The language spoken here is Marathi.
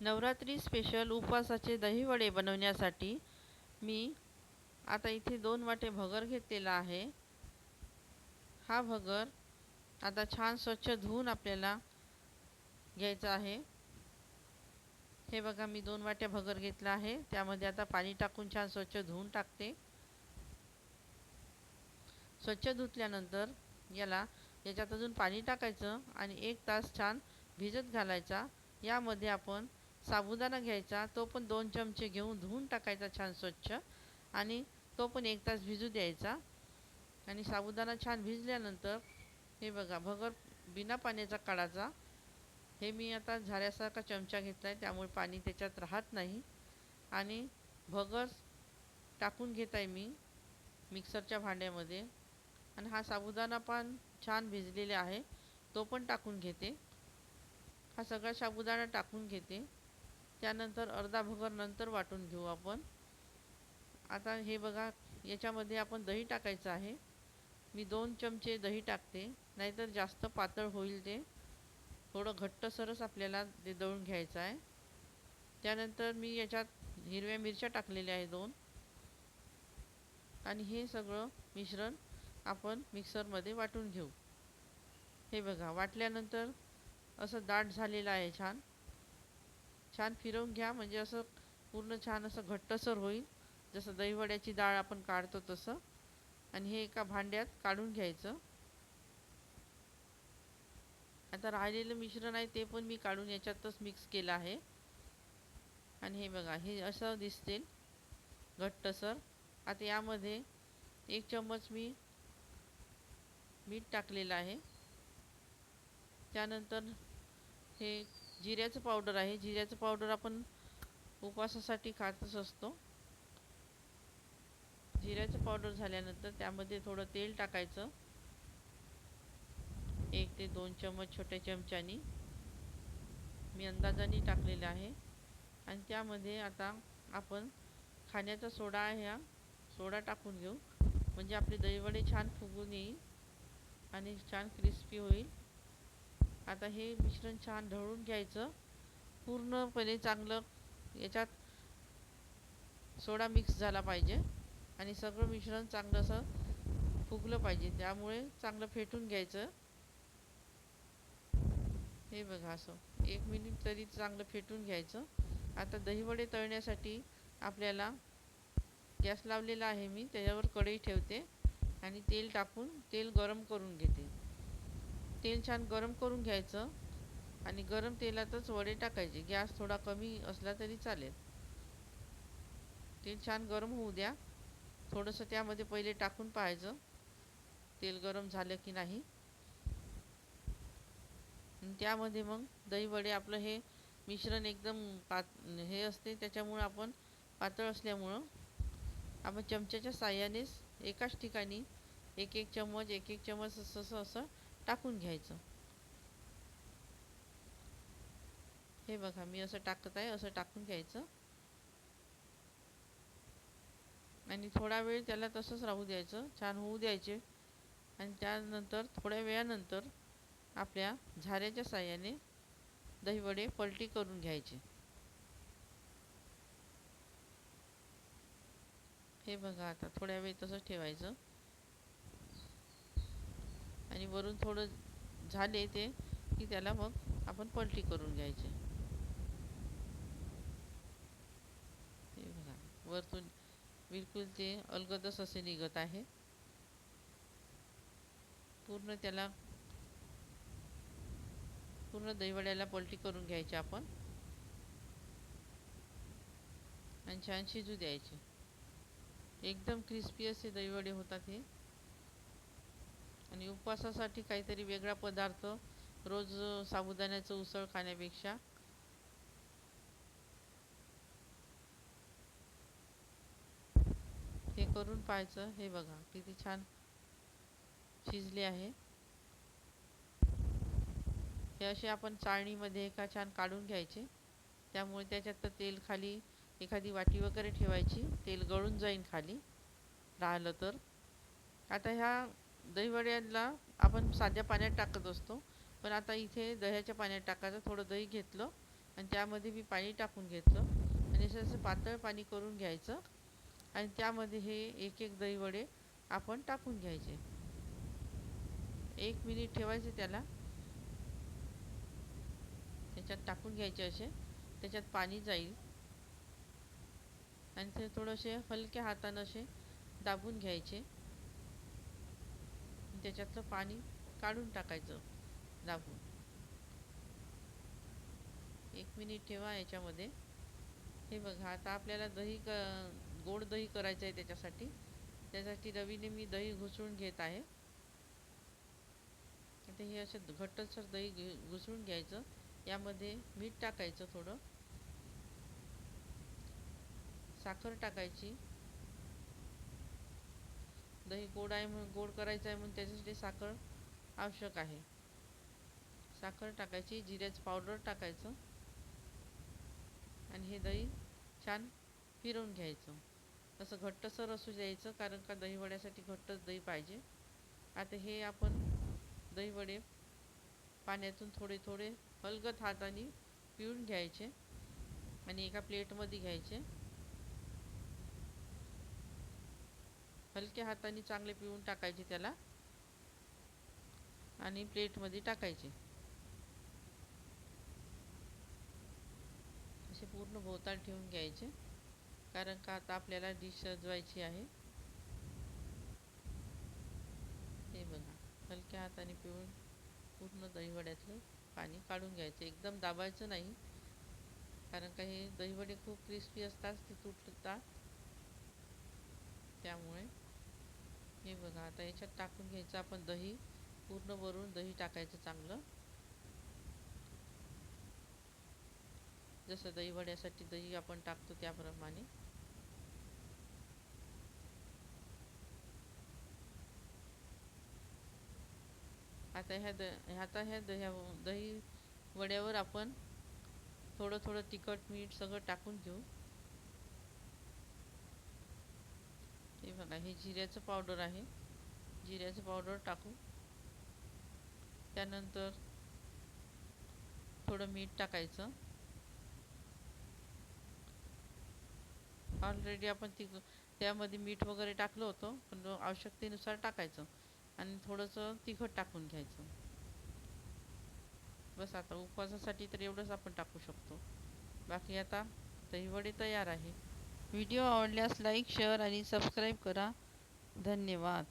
नवरात्री स्पेशल उपवासाचे दहीवडे बनवण्यासाठी मी आता इथे दोन वाटे भगर घेतलेला आहे. हा भगर आता छान स्वच्छ धुवून आपल्याला घ्यायचा आहे. हे बघा मी दोन वाट्या भगर घेतला आहे. त्यामध्ये आता पाणी टाकून छान स्वच्छ धुवून टाकते. स्वच्छ धुतल्यानंतर याला याच्यात अजून पाणी टाकायचं आणि एक तास छान भिजत घालायचा. यामध्ये आपण साबुदाणा घ्यायचा तो पण दोन चमचे घेऊन धुवून टाकायचा छान स्वच्छ. आणि तो पण एक तास भिजू द्यायचा. आणि साबुदाणा छान भिजल्यानंतर हे बघा भगर बिना पाण्याचा काढायचा. हे मी आता झाऱ्यासारखा चमचा घेतला आहे त्यामुळे पाणी त्याच्यात राहत नाही. आणि भगर टाकून घेत आहे मी मिक्सरच्या भांड्यामध्ये. आणि हा साबुदाणा पण छान भिजलेला आहे तो पण टाकून घेते. हा सगळा साबुदाणा टाकून घेते. त्यानंतर अर्धा भगर नंतर वाटून घेऊ आपण. आता हे बघा याच्यामध्ये आपण दही टाकायचं आहे. मी दोन चमचे दही टाकते नाहीतर जास्त पातळ होईल ते. थोडं घट्टसरच आपल्याला ते दळून घ्यायचं आहे. त्यानंतर मी याच्यात हिरव्या मिरच्या टाकलेल्या आहे दोन. आणि हे सगळं मिश्रण आपण मिक्सरमध्ये वाटून घेऊ. हे बघा वाटल्यानंतर असं दाट झालेलं आहे छान. छान फिरवून घ्या. म्हणजे असं पूर्ण छान असं घट्टसर होईल. जसं दहीवड्याची डाळ आपण काढतो तसं. आणि हे एका भांड्यात काढून घ्यायचं. आता राहिलेलं मिश्रण आहे ते पण मी काढून याच्यातच मिक्स केलं आहे. आणि हे बघा हे असं दिसते घट्टसर. आता यामध्ये एक चम्मच मी मीठ टाकलेलं आहे. त्यानंतर हे जिऱ्याचं पावडर आहे. जिऱ्याचं पावडर आपण उपवासासाठी खातच असतो. जिऱ्याचं पावडर झाल्यानंतर त्यामध्ये थोडं तेल टाकायचं. एक ते दोन चम्मच छोट्या चमच्यानी. मी अंदाजाने टाकलेलं आहे. आणि त्यामध्ये आता आपण खाण्याचा सोडा आहे हा. सोडा टाकून घेऊ. म्हणजे आपले दहीवडे छान फुगून येईल आणि छान क्रिस्पी होईल. आता हे मिश्रण छान ढवळून घ्यायचं. पूर्णपणे चांगलं याच्यात सोडा मिक्स झाला पाहिजे आणि सगळं मिश्रण चांगलं असं फुगलं पाहिजे. त्यामुळे चांगलं फेटून घ्यायचं. हे बघा असं. एक मिनिट तरी चांगलं फेटून घ्यायचं. आता दहीवडे तळण्यासाठी आपल्याला गॅस लावलेला आहे मी. त्याच्यावर कढई ठेवते आणि तेल टाकून तेल गरम करून घेते. तेल छान गरम करून घ्यायचं आणि गरम तेलातच वडे टाकायचे. गॅस थोडा कमी असला तरी चालेल. तेल छान गरम होऊ द्या. थोडंसं त्यामध्ये पहिले टाकून पाहायचं. तेल गरम झालं की नाही. त्यामध्ये मग दही वडे आपलं हे मिश्रण एकदम पात हे असते. त्याच्यामुळं आपण पातळ असल्यामुळं आपण चमच्याच्या साह्यानेच एकाच ठिकाणी एक एक चम्मच एक एक चम्मच असं असं असं टाकून घ्यायचं. हे बघा मी असं टाकत आहे असं टाकून घ्यायचं. आणि थोडा वेळ त्याला तसंच राहू द्यायचं. छान होऊ द्यायचे. आणि त्यानंतर थोड्या वेळानंतर आपल्या झाऱ्याच्या साह्याने दहीवडे पलटी करून घ्यायचे. हे बघा आता थोड्या वेळ तसंच ठेवायचं. आणि वरून थोडं झाले ते की त्याला मग आपण पलटी करून घ्यायचे. ते बघा वरतून बिलकुल ते अलगदच असे निघत आहे. पूर्ण त्याला पूर्ण दहीवड्याला पलटी करून घ्यायचे आपण. आणि छान शिजू द्यायचे. एकदम क्रिस्पी असे दहीवडे होतात हे. आणि उपवासासाठी काहीतरी वेगळा पदार्थ रोज साबुदाण्याचं उसळ खाण्यापेक्षा. हे करून पाहायचं हे बघा किती छान शिजले आहे. हे असे आपण चाळणीमध्ये एका छान काढून घ्यायचे. त्यामुळे त्याच्यात तेल खाली एखादी वाटी वगैरे ठेवायची तेल गळून जाईन खाली राहिलं तर. आता ह्या दहीवड्याला आपण साध्या पाण्यात टाकत असतो. पण आता इथे दह्याच्या पाण्यात टाकायचं थोडं दही घेतलं आणि त्यामध्ये मी पाणी टाकून घेतलं. आणि असं असं पातळ पाणी करून घ्यायचं. आणि त्यामध्ये हे एक एक दहीवडे आपण टाकून घ्यायचे. एक मिनिट ठेवायचे त्याला. त्याच्यात टाकून घ्यायचे असे. त्याच्यात पाणी जाईल. आणि ते थोडेसे हलक्या हातानं असे दाबून घ्यायचे. त्याच्यातलं पाणी काढून टाकायचं दाबून. एक मिनिट ठेवा याच्यामध्ये. हे बघा आता आपल्याला दही क गोड दही करायचं आहे त्याच्यासाठी. त्यासाठी रवीने मी दही घुसळून घेत आहे. आता हे असं घट्टसर दही घे घुसळून घ्यायचं. यामध्ये मीठ टाकायचं थोडं. साखर टाकायची. दही गोड आहे म्हणून गोड करायचं आहे म्हणून त्याच्यासाठी साखर आवश्यक आहे. साखर टाकायची जिऱ्याचं पावडर टाकायचं आणि हे दही छान फिरवून घ्यायचं. तसं घट्टसर असू द्यायचं कारण का दहीवड्यासाठी घट्टच दही पाहिजे. आता हे आपण दहीवडे पाण्यातून थोडे थोडे हलगत हाताने पिळून घ्यायचे आणि एका प्लेटमध्ये घ्यायचे. हलक्या हाताने चांगले पिळून टाकायचे त्याला. आणि प्लेटमध्ये टाकायचे. असे पूर्ण भोवताल ठेवून घ्यायचे. कारण का आता आपल्याला डिश सजवायची आहे. हे बघा हलक्या हाताने पिळून पूर्ण दहीवड्यातलं पाणी काढून घ्यायचं. एकदम दाबायचं नाही. कारण का हे दहीवडे खूप क्रिस्पी असतात ते तुटतात. त्यामुळे हे बघा आता याच्यात टाकून घ्यायचं आपण दही पूर्ण भरून दही टाकायचं चांगलं. जसं दही वड्यासाठी दही आपण टाकतो त्याप्रमाणे. आता ह्या द आता ह्या दह्या दही वड्यावर आपण थोडं थोडं तिखट मीठ सगळं टाकून घेऊ. हे बघा हे जिऱ्याचं पावडर आहे. जिऱ्याचं पावडर टाकू. त्यानंतर थोडं मीठ टाकायचं. ऑलरेडी आपण ती त्यामध्ये मीठ वगैरे टाकलं होतं पण आवश्यकतेनुसार टाकायचं. आणि थोडंसं तिखट टाकून घ्यायचं. बस आता उपवासासाठी तर एवढंच आपण टाकू शकतो. बाकी आता दहीवडे तयार आहे. व्हिडिओ आवडल्यास लाईक शेअर आणि सबस्क्राईब करा. धन्यवाद.